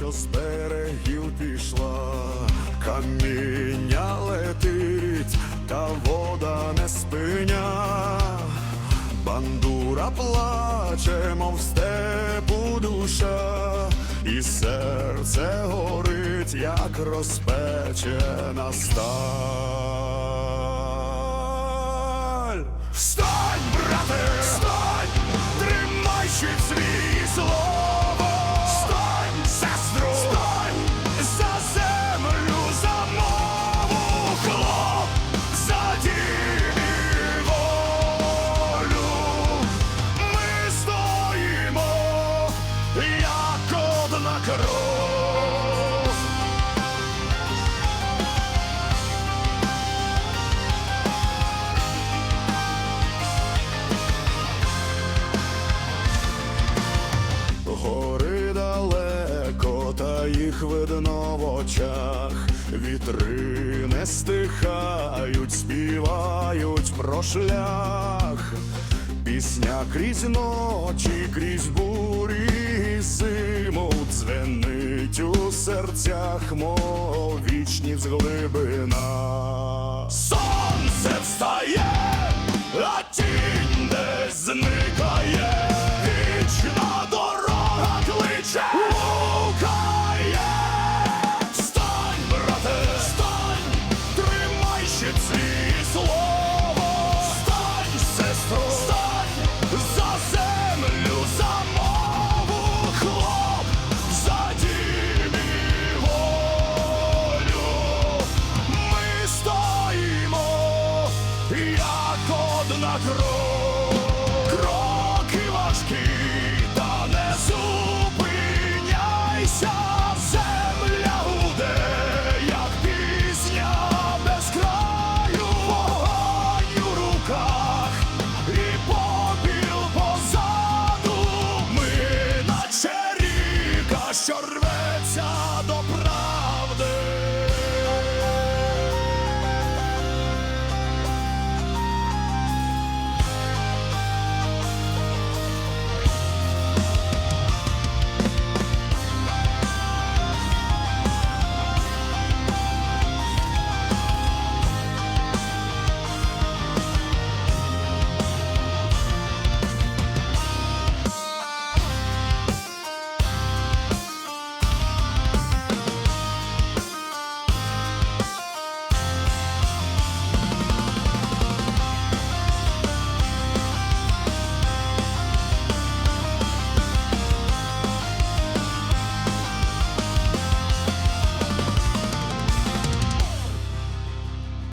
що з берегів пішла, каміння летить, та вода не спиня. Бандура плаче, мов степу душа, і серце горить, як розпечена сталь. Встань, брате! Встань! Тримай щит свій слово! Гори далеко, та їх видно в очах. Вітри не стихають, співають про шлях. Пісня крізь ночі, крізь бурі і зиму дзвенить у серцях, мов вічність глибина. Сонце встає, а тінь